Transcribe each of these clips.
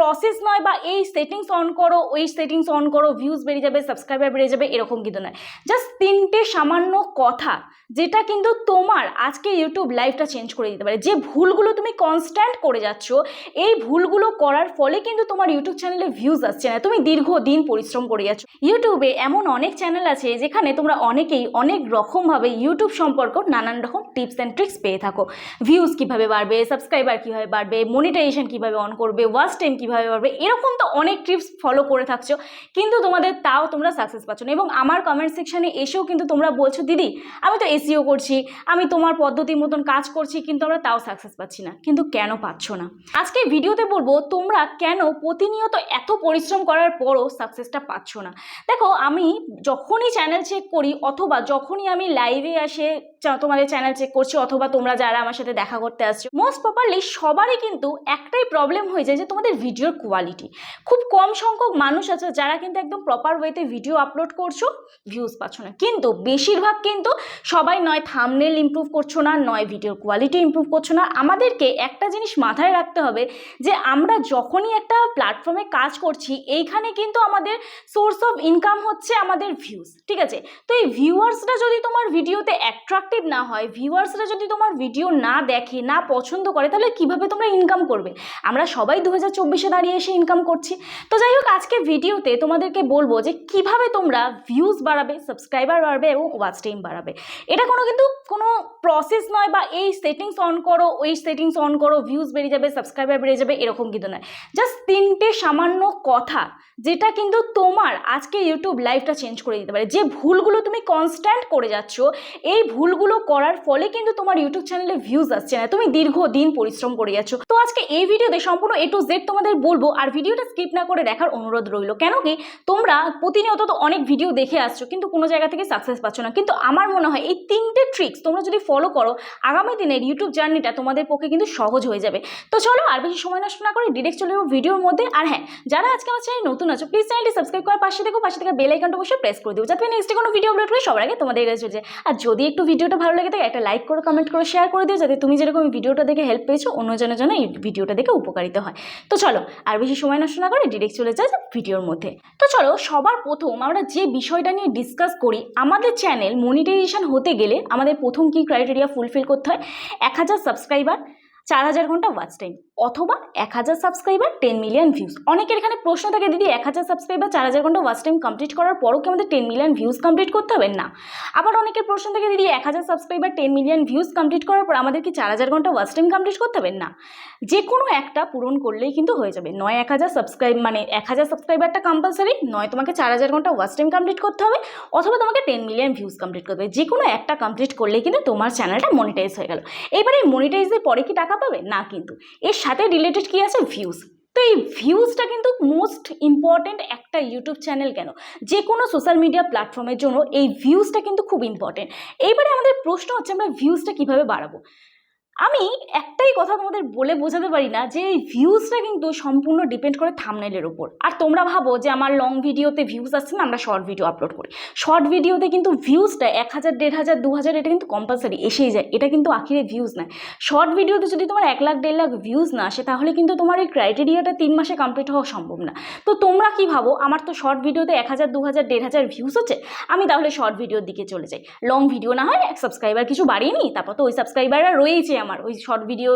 Process নয় বা এই সেটিংস অন করো, ওই সেটিংস অন করো ভিউজ বেড়ে যাবে সাবস্ক্রাইবার বেড়ে যাবে, এরকম কিন্তু নয়। জাস্ট তিনটে সামান্য কথা, যেটা কিন্তু তোমার আজকে ইউটিউব লাইফটা চেঞ্জ করে দিতে পারে। যে ভুলগুলো তুমি কনস্ট্যান্ট করে যাচ্ছ, এই ভুলগুলো করার ফলে কিন্তু তোমার ইউটিউব চ্যানেলে ভিউজ আসছে না। তুমি দীর্ঘদিন পরিশ্রম করে যাচ্ছ। ইউটিউবে এমন অনেক চ্যানেল আছে, যেখানে তোমরা অনেকেই অনেক রকমভাবে ইউটিউব সম্পর্ক নানান রকম টিপস অ্যান্ড ট্রিক্স পেয়ে থাকো। ভিউজ কীভাবে বাড়বে সাবস্ক্রাইবার কীভাবে বাড়বে মনিটাইজেশন কীভাবে অন করবে ওয়াচ টাইম কীভাবে বাড়বে এরকম তো অনেক টিপস ফলো করে থাকছো। কিন্তু তোমাদের তাও তোমরা সাকসেস পাচ্ছ না। এবং আমার কমেন্ট সেকশনে এসেও কিন্তু তোমরা বলছো, দিদি, আমি তো এসিও করছি, আমি তোমার পদ্ধতির মতন কাজ করছি, কিন্তু আমরা তাও সাকসেস পাচ্ছি না। কিন্তু কেন পাচ্ছ না? আজকে ভিডিওতে বলব, তোমরা কেন প্রতিনিয়ত এত পরিশ্রম করার পরও সাকসেসটা পাচ্ছ না? দেখো, আমি যখনই চ্যানেল চেক করি, অথবা যখনই আমি লাইভে আসে তোমাদের চ্যানেল চেক করছি, অথবা তোমরা যারা আমার সাথে দেখা করতে আসছো মোস্ট প্রপারলি সবারই কিন্তু একটাই প্রবলেম হয়ে যায় যে তোমাদের ভিডিওর কোয়ালিটি খুব কম সংখ্যক মানুষ আছে যারা কিন্তু একদম প্রপার ওয়েতে ভিডিও আপলোড করছ ভিউজ পাচ্ছ না। কিন্তু বেশিরভাগ কিন্তু সবাই নয় থামনেল ইমপ্রুভ করছ না, নয় ভিডিওর কোয়ালিটি ইমপ্রুভ করছ না। আমাদেরকে একটা জিনিস মাথায় রাখতে হবে যে আমরা যখনই একটা প্ল্যাটফর্মে কাজ করছি, এইখানে কিন্তু আমাদের সোর্স অফ ইনকাম হচ্ছে আমাদের ভিউজ ঠিক আছে? তো এই ভিউয়ার্সরা যদি তোমার ভিডিওতে অ্যাট্রাকটিভ না হয় ভিউয়ার্সরা যদি তোমার ভিডিও না দেখে, না পছন্দ করে, তাহলে কীভাবে তোমরা ইনকাম করবে? আমরা সবাই দু হাজার চব্বিশে দাঁড়িয়ে এসে ইনকাম করছি। তো যাই হোক, আজকে ভিডিওতে তোমাদেরকে বলব যে কীভাবে তোমরা ভিউজ বাড়াবে সাবস্ক্রাইবার বাড়বে এবং ওয়াচ টাইম বাড়াবে। এটা কোনো কিন্তু কোনো প্রসেস নয় বা এই সেটিংস অন করো, ওই সেটিংস অন করো ভিউজ বেড়ে যাবে সাবস্ক্রাইবার বেড়ে যাবে, এরকম কিন্তু নয়। জাস্ট তিনটে সামান্য কথা যেটা কিন্তু তোমার আজকে ইউটিউব লাইফটা চেঞ্জ করে দিতে পারে। যে ভুলগুলো তুমি কনস্ট্যান্ট করে যাচ্ছ, এই ভুলগুলো করার ফলে কিন্তু তোমার ইউটিউব চ্যানেলে ভিউজ আসছে না। তুমি দীর্ঘদিন পরিশ্রম করে যাচ্ছ। তো আজকে এই ভিডিওতে সম্পূর্ণ এ টু জেড তোমাদের বলব আর ভিডিওটা স্কিপ না করে দেখার অনুরোধ রইল। কেন কি? তোমরা প্রতিনিয়ত তো অনেক ভিডিও দেখে আসছো, কিন্তু কোনো জায়গা থেকে সাকসেস পাচ্ছ না। কিন্তু আমার মনে হয় এই তিনটে ট্রিক্স তোমরা যদি ফলো করো, আগামী দিনের ইউটিউব জার্নিটা তোমাদের পক্ষে কিন্তু সহজ হয়ে যাবে। তো চলো আর বেশি সময় নষ্ট না করে ডিরেক্ট চলে যাব ভিডিওর মধ্যে। আর হ্যাঁ যারা আজকে আমার চ্যানেল নতুন আছো প্লিজ চ্যানেলটি সাবস্ক্রাইব করার পাশে দেখো পাশে থেকে বেল আইকনটা অবশ্যই প্রেস করে দিও, যাতে নেক্সটে কোনো ভিডিও আপলোড করি সবার আগে তোমাদের কাছে চলে যায়। আর যদি একটু ভিডিওটা ভালো লাগে থাকে, একটা লাইক করো কমেন্ট করে শেয়ার করে দিও, যাতে তুমি যেরকম ভিডিওটা দেখে হেল্প পেয়েছ, অন্যজনের জন্য এই ভিডিওটা দেখে উপকারিত হয়। তো চলো আর বেশি সময় নষ্ট না করে ডিরেক্ট চলে যায় ভিডিওর মধ্যে। তো চলো, সবার প্রথম আমরা যে বিষয়টা নিয়ে ডিসকাস করি, আমাদের চ্যানেল মনিটাইজেশন হতে গেলে আমাদের প্রথম কি ক্রাইটেরিয়া ফুলফিল করতে হয়? এক হাজার সাবস্ক্রাইবার চার হাজার ঘণ্টা ওয়াচ টাইম অথবা এক হাজার সাবস্ক্রাইবার টেন মিলিয়ন ভিউজ অনেকের এখানে প্রশ্ন থাকে, দিদি, এক হাজার সাবস্ক্রাইবার চার হাজার ঘণ্টা ওয়াচ টাইম কমপ্লিট করার পরও কি আমাদের টেন মিলিয়ন ভিউজ কমপ্লিট করতে হবে? না। আবার অনেকের প্রশ্ন থাকে, দিদি, এক হাজার subscriber ten million views complete করার পর আমাদের কি চার হাজার ঘণ্টা ওয়াচ টাইম কমপ্লিট করতে হবে? না। যে কোনো একটা পূরণ করলেই কিন্তু হয়ে যাবে। নয় এক হাজার সাবস্ক্রাইব মানে এক হাজার সাবস্ক্রাইবারটা কম্পালসারি নয় তোমাকে চার হাজার ঘণ্টা ওয়াচ টাইম কমপ্লিট করতে হবে, অথবা তোমাকে টেন মিলিয়ন ভিউজ কমপ্লিট করতে হবে। যে কোনো একটা কমপ্লিট করলেই কিন্তু তোমার চ্যানেলটা মনিটাইজ হয়ে গেল। এবারে মনিটাইজের পরে কি টাকা পাবে? না কিন্তু। এর সাথে রিলেটেড কি আছে? ভিউজ তো এই ভিউজটা কিন্তু মোস্ট ইম্পর্টেন্ট একটা ইউটিউব চ্যানেল কেন? যে কোনো সোশ্যাল মিডিয়া প্ল্যাটফর্মের জন্য এই ভিউজটা কিন্তু খুব ইম্পর্টেন্ট এইবারে আমাদের প্রশ্ন হচ্ছে আমরা ভিউজটা কীভাবে বাড়াবো? আমি একটাই কথা তোমাদের বলে বোঝাতে পারি না যে এই ভিউজটা কিন্তু সম্পূর্ণ ডিপেন্ড করে থামনেলের উপর। আর তোমরা ভাবো যে আমার লং ভিডিওতে ভিউজ আসছে না, আমরা শর্ট ভিডিও আপলোড করি। শর্ট ভিডিওতে কিন্তু ভিউজটা এক হাজার, দেড় হাজার, দু হাজার, এটা কিন্তু কম্পালসারি এসেই যায়। এটা কিন্তু আখিরে ভিউজ নয়। শর্ট ভিডিওতে যদি তোমার এক লাখ, দেড় লাখ ভিউজ না আসে, তাহলে কিন্তু তোমার এই ক্রাইটেরিয়াটা তিন মাসে কমপ্লিট হওয়া সম্ভব না। তো তোমরা কি ভাবো, আমার তো শর্ট ভিডিওতে এক হাজার, দু হাজার, দেড় হাজার ভিউজ হচ্ছে আমি তাহলে শর্ট ভিডিওর দিকে চলে যাই। লং ভিডিও না হয়, এক সাবস্ক্রাইবার কিছু বাড়িয়ে নিই, তারপর তো ওই সাবস্ক্রাইবাররা রয়েছে আমার ওই শর্ট ভিডিও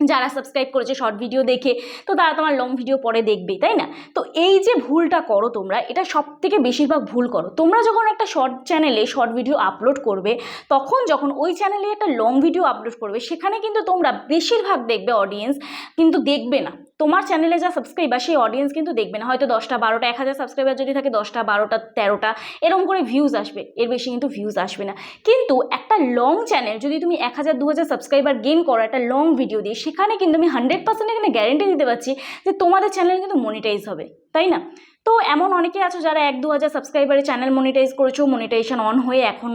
যারা সাবস্ক্রাইব করেছে শর্ট ভিডিও দেখে, তো তারা তোমার লং ভিডিও পরে দেখবে, তাই না? তো এই যে ভুলটা করো তোমরা, এটা সব থেকে বেশিরভাগ ভুল করো। তোমরা যখন একটা শর্ট চ্যানেলে শর্ট ভিডিও আপলোড করবে, তখন যখন ওই চ্যানেলে একটা লং ভিডিও আপলোড করবে, সেখানে কিন্তু তোমরা বেশিরভাগ দেখবে অডিয়েন্স কিন্তু দেখবে না। তোমার চ্যানেলে যা সাবস্ক্রাইবার সেই অডিয়েন্স কিন্তু দেখবে না। হয়তো দশটা, বারোটা, এক হাজার সাবস্ক্রাইবার যদি থাকে, দশটা, বারোটা, তেরোটা, এরকম করে ভিউজ আসবে। এর বেশি কিন্তু ভিউজ আসবে না। কিন্তু একটা লং চ্যানেল যদি তুমি এক হাজার, দু হাজার সাবস্ক্রাইবার গেন করো, একটা লং ভিডিও দিয়ে, সেখানে কিন্তু আমি হান্ড্রেড পার্সেন্ট এখানে গ্যারেন্টি দিতে পারছি যে তোমাদের চ্যানেল কিন্তু মনিটাইজ হবে। তাই না? তো এমন অনেকে আছো যারা এক দু হাজার সাবস্ক্রাইবারে চ্যানেল মনিটাইজ করেছ মনিটাইজেশন অন হয়ে এখন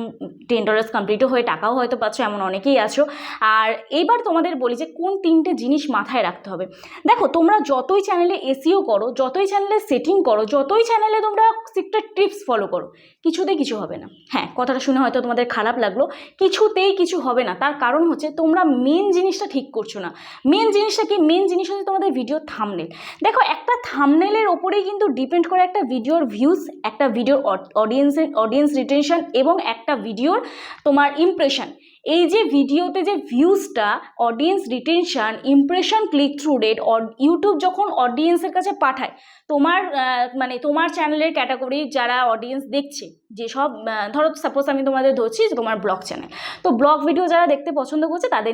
টেন ডলার্স কমপ্লিটও হয়ে টাকাও হয়তো পাচ্ছ, এমন অনেকেই আছো। আর এইবার তোমাদের বলি যে কোন তিনটে জিনিস মাথায় রাখতে হবে। দেখো, তোমরা যতই চ্যানেলে এসিও করো, যতই চ্যানেলে সেটিং করো, যতই চ্যানেলে তোমরা সিক্রেট টিপস ফলো করো, কিছুতেই কিছু হবে না। হ্যাঁ কথাটা শুনে হয়তো তোমাদের খারাপ লাগল। কিছুতেই কিছু হবে না। তার কারণ হচ্ছে তোমরা মেন জিনিসটা ঠিক করছ না। মেন জিনিসটা কি? মেন জিনিস হচ্ছে তোমাদের ভিডিও থামনেল দেখো, একটা থামনেলের ওপরেই কিন্তু ডিপেন্ড করে একটা ভিডিওর ভিউজ একটা ভিডিওর অডিয়েন্সের অডিয়েন্স রিটেনশন এবং একটা ভিডিওর তোমার ইমপ্রেশন এই যে ভিডিওতে যে ভিউজটা audience retention impression click through rate YouTube যখন অডিয়েন্সের কাছে পাঠায়, তোমার মানে তোমার চ্যানেলের ক্যাটাগরি যারা অডিয়েন্স দেখছে যেসব ধরো সাপোজ আমি তোমাদের ধরছি তোমার ব্লগ চ্যানেল তো ব্লগ ভিডিও যারা দেখতে পছন্দ করছে তাদের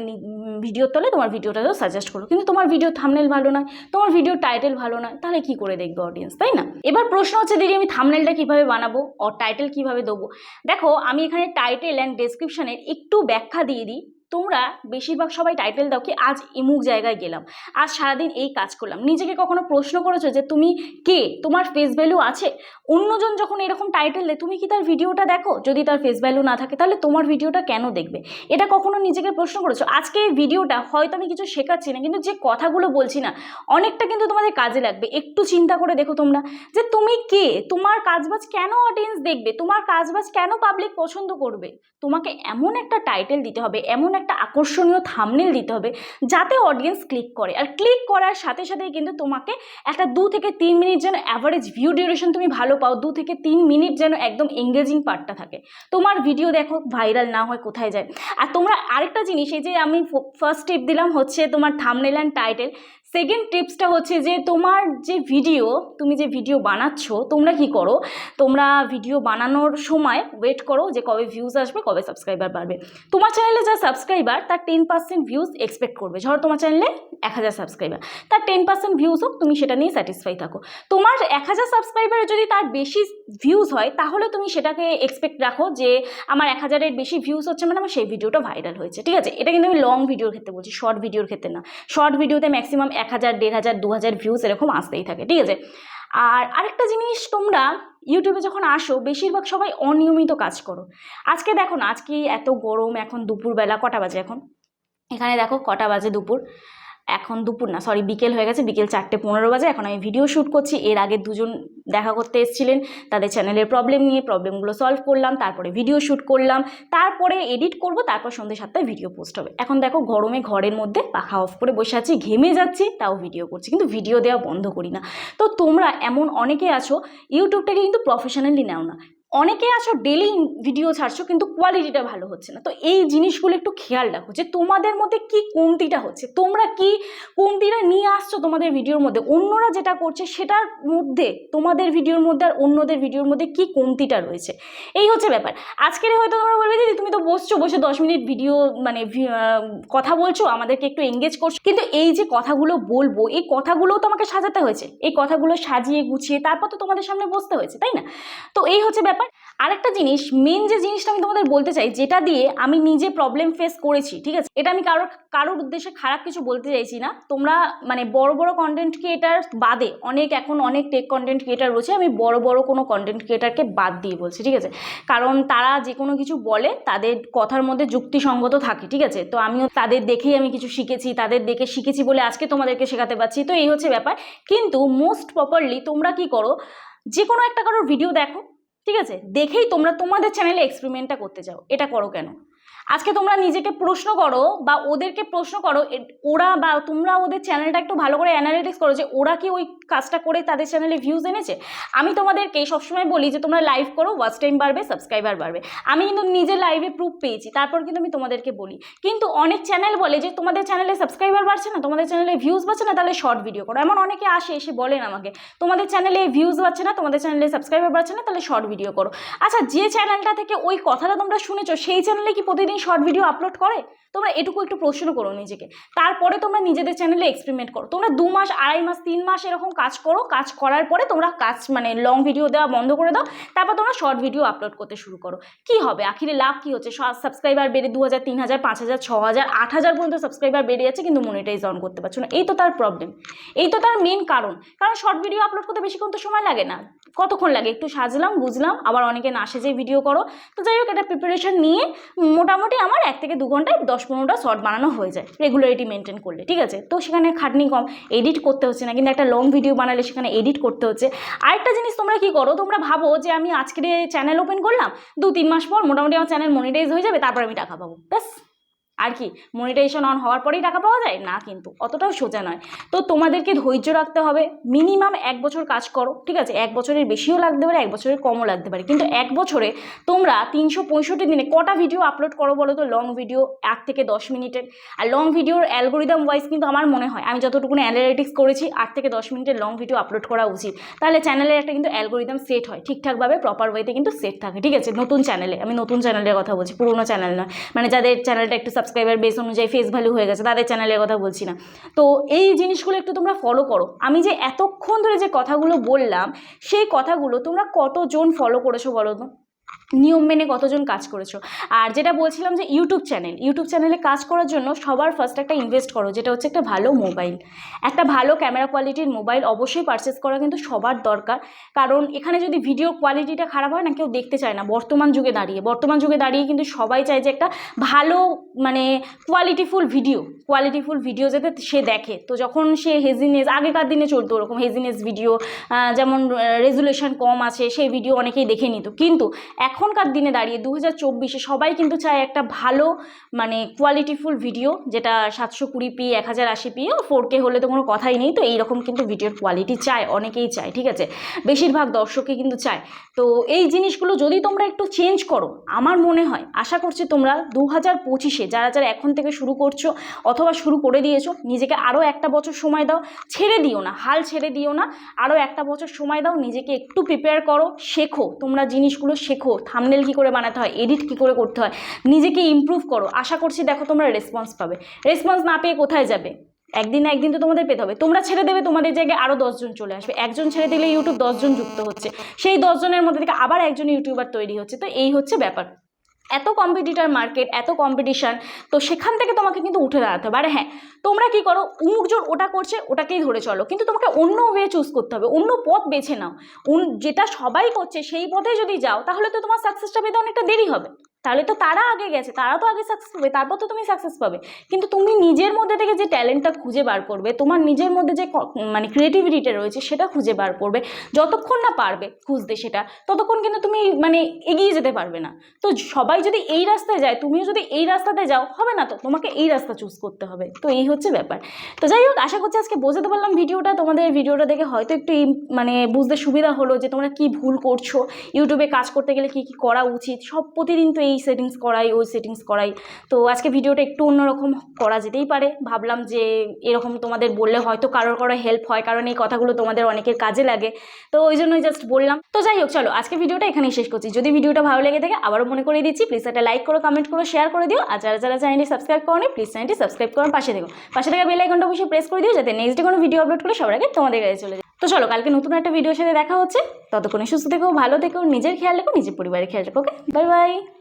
ভিডিওর তলে তোমার ভিডিওটাও সাজেস্ট করো। কিন্তু তোমার ভিডিও থামনেল ভালো নয়, তোমার ভিডিও টাইটেল ভালো নয়, তাহলে কি করে দেখবে অডিয়েন্স তাই না? এবার প্রশ্ন হচ্ছে, দিদি, আমি থামনেলটা কীভাবে বানাবো? ও টাইটেল কীভাবে দেবো? দেখো, আমি এখানে টাইটেল অ্যান্ড ডেসক্রিপশানের একটু ব্যাখ্যা দিয়ে দিই। তোমরা বেশিরভাগ সবাই টাইটেল দাও কি, আজ ইমুক জায়গায় গেলাম, আজ সারাদিন এই কাজ করলাম। নিজেকে কখনো প্রশ্ন করেছ যে, তুমি কে? তোমার ফেস ভ্যালু আছে? অন্যজন যখন এরকম টাইটেল দেয়, তুমি কি তার ভিডিওটা দেখো? যদি তার ফেস ভ্যালু না থাকে, তাহলে তোমার ভিডিওটা কেন দেখবে? এটা কখনো নিজেকে প্রশ্ন করেছ? আজকে এই ভিডিওটা হয়তো আমি কিছু শেখাচ্ছি না, কিন্তু যে কথাগুলো বলছি না, অনেকটা কিন্তু তোমাদের কাজে লাগবে। একটু চিন্তা করে দেখো তোমরা যে, তুমি কে? তোমার কাজবাজ কেন অডিয়েন্স দেখবে? তোমার কাজবাজ কেন পাবলিক পছন্দ করবে? তোমাকে এমন একটা টাইটেল দিতে হবে, এমন একটা আকর্ষণীয় থামনেল দিতে হবে যাতে অডিয়েন্স ক্লিক করে। আর ক্লিক করার সাথে সাথেই কিন্তু তোমাকে একটা দু থেকে তিন মিনিট যেন অ্যাভারেজ ভিউ ডিউরেশন তুমি ভালো পাও, দু থেকে তিন মিনিট যেন একদম এঙ্গেজিং পার্টটা থাকে। তোমার ভিডিও দেখো ভাইরাল না হয় কোথায় যায়। আর তোমরা আরেকটা জিনিস, এই যে আমি ফার্স্ট টিপ দিলাম হচ্ছে তোমার থামনেল অ্যান্ড টাইটেল সেকেন্ড টিপসটা হচ্ছে যে তোমার যে ভিডিও তুমি যে ভিডিও বানাচ্ছ, তোমরা কি করো? তোমরা ভিডিও বানানোর সময় ওয়েট করো যে কবে ভিউজ আসবে, কবে সাবস্ক্রাইবার বাড়বে। তোমার চ্যানেলে যা সাবস্ক্রাইবার তার টেন পার্সেন্ট ভিউজ এক্সপেক্ট করবে। ধরো তোমার চ্যানেলে এক হাজার সাবস্ক্রাইবার তার টেন পার্সেন্ট ভিউজ হোক, তুমি সেটা নিয়ে স্যাটিসফাই থাকো। তোমার এক হাজার সাবস্ক্রাইবারে যদি তার বেশি ভিউজ হয়, তাহলে তুমি সেটাকে এক্সপেক্ট রাখো যে আমার এক হাজারের বেশি ভিউজ হচ্ছে মানে আমার সেই ভিডিওটা ভাইরাল হয়েছে। ঠিক আছে? এটা কিন্তু আমি লং ভিডিওর ক্ষেত্রে বলছি শর্ট ভিডিওর ক্ষেত্রে না। শর্ট ভিডিওতে ম্যাক্সিমাম এক হাজার, দেড় হাজার, দু হাজার ভিউজ এরকম আসতেই থাকে, ঠিক আছে? আর আরেকটা জিনিস তোমরা ইউটিউবে যখন আসো, বেশিরভাগ সবাই অনিয়মিত কাজ করো। আজকে দেখো না, আজকে এত গরম, এখন দুপুরবেলা, কটা বাজে এখন? এখানে দেখো, কটা বাজে দুপুর। এখন দুপুর না সরি বিকেল হয়ে গেছে, বিকেল চারটে পনেরো বাজে, এখন আমি ভিডিও শ্যুট করছি। এর আগে দুজন দেখা করতে এসেছিলেন, তাদের চ্যানেলের প্রবলেম নিয়ে প্রবলেমগুলো সলভ করলাম, তারপরে ভিডিও শ্যুট করলাম, তারপরে এডিট করব, তারপর সন্ধ্যে সাতটায় ভিডিও পোস্ট হবে। এখন দেখো গরমে ঘরের মধ্যে পাখা অফ করে বসে আছি, ঘেমে যাচ্ছি, তাও ভিডিও করছি, কিন্তু ভিডিও দেওয়া বন্ধ করি না। তো তোমরা এমন অনেকে আছো ইউটিউবটাকে কিন্তু প্রফেশনালি নাও না। অনেকে আছো ডেলি ভিডিও ছাড়ছো, কিন্তু কোয়ালিটিটা ভালো হচ্ছে না। তো এই জিনিসগুলো একটু খেয়াল রাখো যে তোমাদের মধ্যে কি কমতিটা হচ্ছে। তোমরা কি কমতিটা নিয়ে আসছো তোমাদের ভিডিওর মধ্যে? অন্যরা যেটা করছে সেটার মধ্যে, তোমাদের ভিডিওর মধ্যে আর অন্যদের ভিডিওর মধ্যে কি কমতিটা রয়েছে? এই হচ্ছে ব্যাপার। আজকের হয়তো তোমরা বলবে, দিদি, তুমি তো বসছো, বসে দশ মিনিট ভিডিও মানে কথা বলছো, আমাদেরকে একটু এঙ্গেজ করছ। কিন্তু এই যে কথাগুলো বলব, এই কথাগুলোও তো আমাকে সাজাতে হয়েছে। এই কথাগুলো সাজিয়ে গুছিয়ে তারপর তো তোমাদের সামনে বসতে হয়েছে, তাই না? তো এই হচ্ছে ব্যাপার। আরেকটা জিনিস মেন যে জিনিসটা আমি তোমাদের বলতে চাই, যেটা দিয়ে আমি নিজে প্রবলেম ফেস করেছি, ঠিক আছে? এটা আমি কারোর কারোর উদ্দেশ্যে খারাপ কিছু বলতে চাইছি না। তোমরা মানে বড় বড় কন্টেন্ট ক্রিয়েটার বাদে, অনেক এখন অনেক টেক কন্টেন্ট ক্রিয়েটার রয়েছে, আমি বড় বড় কোনো কন্টেন্ট ক্রিয়েটারকে বাদ দিয়ে বলছি, ঠিক আছে? কারণ তারা যে কোনো কিছু বলে, তাদের কথার মধ্যে যুক্তিসঙ্গত থাকে, ঠিক আছে? তো আমিও তাদের দেখেই আমি কিছু শিখেছি, তাদের দেখে শিখেছি বলে আজকে তোমাদেরকে শেখাতে পারছি, তো এই হচ্ছে ব্যাপার। কিন্তু মোস্ট প্রপারলি তোমরা কি করো, যে কোনো একটা কারোর ভিডিও দেখো ঠিক আছে? দেখেই তোমরা তোমাদের চ্যানেলে এক্সপেরিমেন্টটা করতে চাও এটা করো কেন? আজকে তোমরা নিজেকে প্রশ্ন করো বা ওদেরকে প্রশ্ন করো ওরা বা তোমরা ওদের চ্যানেলটা একটু ভালো করে অ্যানালিটিক্স করো যে ওরা কি ওই কাজটা করে তাদের চ্যানেলে ভিউজ এনেছে? আমি তোমাদেরকে সবসময় বলি যে তোমরা লাইভ করো ওয়াচ টাইম বাড়বে সাবস্ক্রাইবার বাড়বে। আমি কিন্তু নিজে লাইভে প্রুফ পেয়েছি, তারপর কিন্তু আমি তোমাদেরকে বলি। কিন্তু অনেক চ্যানেল বলে যে তোমাদের চ্যানেলে সাবস্ক্রাইবার বাড়ছে না, তোমাদের চ্যানেলে ভিউজ বাড়ছে না, তাহলে শর্ট ভিডিও করো। এমন অনেকে আসে, এসে বলেন আমাকে, তোমাদের চ্যানেলে ভিউজ বাড়ছে না, তোমাদের চ্যানেলে সাবস্ক্রাইবার বাড়ছে না, তাহলে শর্ট ভিডিও করো। আচ্ছা যে চ্যানেলটা থেকে ওই কথাটা তোমরা শুনেছো, সেই চ্যানেলে কি প্রতিদিন শর্ট ভিডিও আপলোড করে, তোমরা এটুকু একটু প্রশ্ন করো নিজেকে। তারপরে তোমরা নিজেদের চ্যানেলে এক্সপেরিমেন্ট করো। তোমরা দু মাস, আড়াই মাস, তিন মাস এরকম কাজ করো, কাজ করার পরে তোমরা কাজ মানে লং ভিডিও দেওয়া বন্ধ করে দাও, তারপর তোমরা শর্ট ভিডিও আপলোড করতে শুরু করো। কি হবে? আখিরে লাভ কি হচ্ছে? সাবস্ক্রাইবার বেড়ে দু হাজার, তিন হাজার, পাঁচ হাজার, ছ হাজার, আট হাজার পর্যন্ত সাবস্ক্রাইবার বেড়ে যাচ্ছে কিন্তু মনিটাইজ অন করতে পারছ না। এই তো তার প্রবলেম এই তো তার মেন কারণ। কারণ শর্ট ভিডিও আপলোড করতে বেশিক্ষণ তো সময় লাগে না। কতক্ষণ লাগে? একটু সাজলাম, বুঝলাম, আবার অনেকে না সেজে ভিডিও করো। তো যাই হোক, একটা প্রিপারেশন নিয়ে মোটামুটি আমার এক থেকে দু ঘন্টায় দশ পনেরোটা শর্ট বানানো হয়ে যায়। রেগুলারিটি মেনটেন করলে, ঠিক আছে? তো সেখানে খাটনি কম এডিট করতে হচ্ছে না। কিন্তু একটা লং ভিডিও বানালে সেখানে এডিট করতে হচ্ছে। আরেকটা জিনিস তোমরা কি করো? তোমরা ভাবো যে আমি আজকে চ্যানেল ওপেন করলাম দু তিন মাস পর মোটামুটি আমার চ্যানেল মনিটাইজ হয়ে যাবে, তারপর আমি টাকা পাবো। ব্যাস। আর কি মনিটাইজেশন অন হওয়ার পরেই টাকা পাওয়া যায়? না কিন্তু, অতটাও সোজা নয়। তো তোমাদেরকে ধৈর্য রাখতে হবে মিনিমাম এক বছর কাজ করো, ঠিক আছে? এক বছরের বেশিও লাগতে পারে, এক বছরের কমও লাগতে পারে। কিন্তু এক বছরে তোমরা তিনশো পঁয়ষট্টি দিনে কটা ভিডিও আপলোড করো বলো তো? লং ভিডিও আট থেকে দশ মিনিটের। আর লং ভিডিওর অ্যালগোরিদম ওয়াইজ কিন্তু আমার মনে হয়, আমি যতটুকুনি অ্যানালিটিক্স করেছি, আট থেকে দশ মিনিটের লং ভিডিও আপলোড করা উচিত। তাহলে চ্যানেলের একটা কিন্তু অ্যালগোরিদম সেট হয়, ঠিকঠাকভাবে প্রপার ওয়েতে কিন্তু সেট থাকে, ঠিক আছে? নতুন চ্যানেলে আমি নতুন চ্যানেলের কথা বলছি, পুরোনো চ্যানেল নয়। মানে যাদের চ্যানেলটা একটু সাবস্ক্রাইবার বেস অনুযায়ী ফেস ভ্যালু হয়ে গেছে, তাদের চ্যানেলের কথা বলছি না। তো এই জিনিসগুলো একটু তোমরা ফলো করো। আমি যে এতক্ষণ ধরে যে কথাগুলো বললাম, সেই কথাগুলো তোমরা কতজন ফলো করেছ বলো তো? নিয়ম মেনে কতজন কাজ করেছ। আর যেটা বলছিলাম যে ইউটিউব চ্যানেল ইউটিউব চ্যানেলে কাজ করার জন্য সবার ফার্স্ট একটা ইনভেস্ট করো, যেটা হচ্ছে একটা ভালো মোবাইল একটা ভালো ক্যামেরা কোয়ালিটির মোবাইল অবশ্যই পারচেস করা কিন্তু সবার দরকার। কারণ এখানে যদি ভিডিও কোয়ালিটিটা খারাপ হয় না, কেউ দেখতে চায় না। বর্তমান যুগে দাঁড়িয়ে, বর্তমান যুগে দাঁড়িয়ে কিন্তু সবাই চায় যে একটা ভালো মানে কোয়ালিটিফুল ভিডিও কোয়ালিটিফুল ভিডিও যাতে সে দেখে। তো যখন সে হেজিনেস আগেকার দিনে চলতো ওরকম হেজিনেস ভিডিও যেমন রেজুলেশন কম আছে, সেই ভিডিও অনেকেই দেখে নিত। কিন্তু এখনকার দিনে দাঁড়িয়ে দু হাজার চব্বিশে সবাই কিন্তু চায় একটা ভালো মানে কোয়ালিটিফুল ভিডিও যেটা সাতশো কুড়ি পি এক হাজার আশি পি ফোর কে হলে তো কোনো কথাই নেই। তো এইরকম কিন্তু ভিডিওর কোয়ালিটি চায়, অনেকেই চায়, ঠিক আছে? বেশিরভাগ দর্শকই কিন্তু চায়। তো এই জিনিসগুলো যদি তোমরা একটু চেঞ্জ করো, আমার মনে হয়, আশা করছি তোমরা দু হাজার পঁচিশে যারা যারা এখন থেকে শুরু করছ অথবা শুরু করে দিয়েছ, নিজেকে আরও একটা বছর সময় দাও, ছেড়ে দিও না, হাল ছেড়ে দিও না, আরও একটা বছর সময় দাও, নিজেকে একটু প্রিপেয়ার করো, শেখো, তোমরা জিনিসগুলো শেখো থামনেল কী করে বানাতে হয় এডিট কী করে করতে হয়, নিজেকে ইম্প্রুভ করো। আশা করছি দেখো তোমরা রেসপন্স পাবে। রেসপন্স না পেয়ে কোথায় যাবে? একদিন না একদিন তো তোমাদের পেতে হবে। তোমরা ছেড়ে দেবে, তোমাদের জায়গায় আরও দশজন চলে আসবে। একজন ছেড়ে দিলে ইউটিউব দশজন যুক্ত হচ্ছে। সেই দশজনের মধ্যে থেকে আবার একজন ইউটিউবার তৈরি হচ্ছে। তো এই হচ্ছে ব্যাপার। এত কম্পিটিটার মার্কেট এত কম্পিটিশান তো সেখান থেকে তোমাকে কিন্তু উঠে দাঁড়াতে হবে। আর হ্যাঁ তোমরা কী করো উমুক জোর ওটা করছে, ওটাকেই ধরে চলো। কিন্তু তোমাকে অন্য ওয়ে চুজ করতে হবে, অন্য পথ বেছে নাও। যেটা সবাই করছে, সেই পথে যদি যাও, তাহলে তো তোমার সাকসেসটা পেতে অনেকটা দেরি হবে। তাহলে তো তারা আগে গেছে, তারা তো আগে সাকসেস পাবে তারপর তো তুমি সাকসেস পাবে। কিন্তু তুমি নিজের মধ্যে থেকে যে ট্যালেন্টটা খুঁজে বার করবে, তোমার নিজের মধ্যে যে মানে ক্রিয়েটিভিটিটা রয়েছে সেটা খুঁজে বার করবে। যতক্ষণ না পারবে খুঁজতে সেটা, ততক্ষণ কিন্তু তুমি মানে এগিয়ে যেতে পারবে না। তো সবাই যদি এই রাস্তায় যায়, তুমিও যদি এই রাস্তাতে যাও, হবে না তো? তোমাকে এই রাস্তা চুজ করতে হবে। তো এই হচ্ছে ব্যাপার। তো যাই হোক, আশা করছি আজকে বোঝাতে পারলাম ভিডিওটা। তোমাদের ভিডিওটা দেখে হয়তো একটু মানে বুঝতে সুবিধা হলো যে তোমরা কি ভুল করছ। ইউটিউবে কাজ করতে গেলে কি কি করা উচিত? সব প্রতিদিন তো এই সেটিংস করাই, ওই সেটিংস করাই। তো আজকে ভিডিওটা একটু অন্যরকম করা যেতেই পারে। ভাবলাম যে এরকম তোমাদের বললে হয়তো কারোর কারও হেল্প হয়, কারণ এই কথাগুলো তোমাদের অনেকের কাজে লাগে। তো ওই জন্যই জাস্ট বললাম। তো যাই হোক, চলো আজকে ভিডিওটা এখানেই শেষ করছি। যদি ভিডিওটা ভালো লেগে থাকে, আবারও মনে করে দিচ্ছি। প্লিজ একটা লাইক করো কমেন্ট করো শেয়ার করে দিও। আর যারা যারা চ্যানেলটি সাবস্ক্রাইব করো প্লিজ চ্যানেলটি সাবস্ক্রাইব করার পাশে দেখো পাশে থাকা বেল আইকনটা অবশ্যই প্রেস করে দিও, যাতে নেক্সট ডে কোনো ভিডিও আপলোড করে সবার আগে তোমাদের কাছে চলে যায়। তো চলো, কালকে নতুন একটা ভিডিওর সাথে দেখা হচ্ছে। ততক্ষণে সুস্থ থেকো, ভালো থেকো, নিজের খেয়াল রেখো, নিজের পরিবারের খেয়াল রেখো ওকে বাই বাই